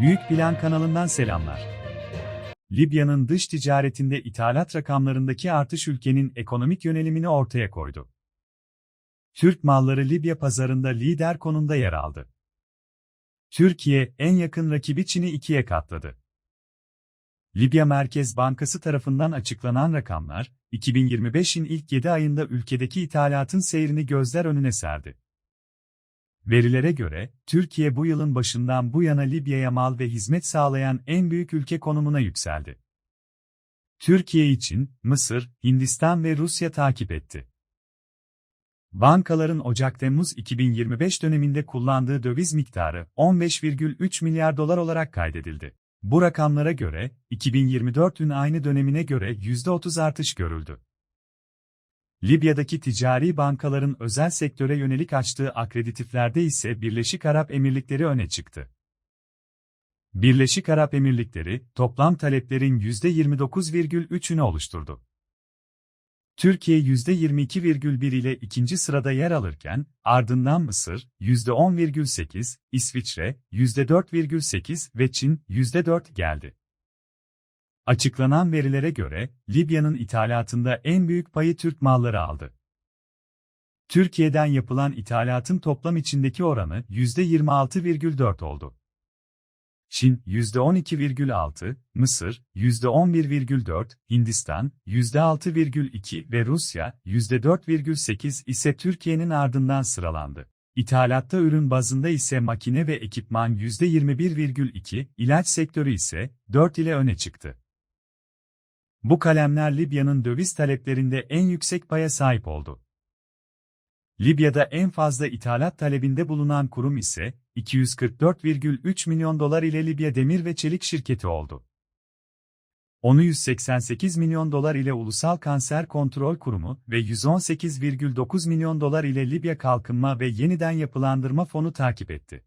Büyük Plan kanalından selamlar. Libya'nın dış ticaretinde ithalat rakamlarındaki artış ülkenin ekonomik yönelimini ortaya koydu. Türk malları Libya pazarında lider konumda yer aldı. Türkiye, en yakın rakibi Çin'i ikiye katladı. Libya Merkez Bankası tarafından açıklanan rakamlar, 2025'in ilk 7 ayında ülkedeki ithalatın seyrini gözler önüne serdi. Verilere göre, Türkiye bu yılın başından bu yana Libya'ya mal ve hizmet sağlayan en büyük ülke konumuna yükseldi. Türkiye için Mısır, Hindistan ve Rusya takip etti. Bankaların Ocak-Temmuz 2025 döneminde kullandığı döviz miktarı 15,3 milyar dolar olarak kaydedildi. Bu rakamlara göre, 2024'ün aynı dönemine göre %30 artış görüldü. Libya'daki ticari bankaların özel sektöre yönelik açtığı akreditiflerde ise Birleşik Arap Emirlikleri öne çıktı. Birleşik Arap Emirlikleri, toplam taleplerin %29,3'ünü oluşturdu. Türkiye %22,1 ile ikinci sırada yer alırken, ardından Mısır, %10,8, İsviçre, %4,8 ve Çin, %4 geldi. Açıklanan verilere göre, Libya'nın ithalatında en büyük payı Türk malları aldı. Türkiye'den yapılan ithalatın toplam içindeki oranı %26,4 oldu. Çin %12,6, Mısır %11,4, Hindistan %6,2 ve Rusya %4,8 ise Türkiye'nin ardından sıralandı. İthalatta ürün bazında ise makine ve ekipman %21,2, ilaç sektörü ise 4 ile öne çıktı. Bu kalemler Libya'nın döviz taleplerinde en yüksek paya sahip oldu. Libya'da en fazla ithalat talebinde bulunan kurum ise 244,3 milyon dolar ile Libya Demir ve Çelik şirketi oldu. Onu 188 milyon dolar ile Ulusal Kanser Kontrol Kurumu ve 118,9 milyon dolar ile Libya Kalkınma ve Yeniden Yapılandırma Fonu takip etti.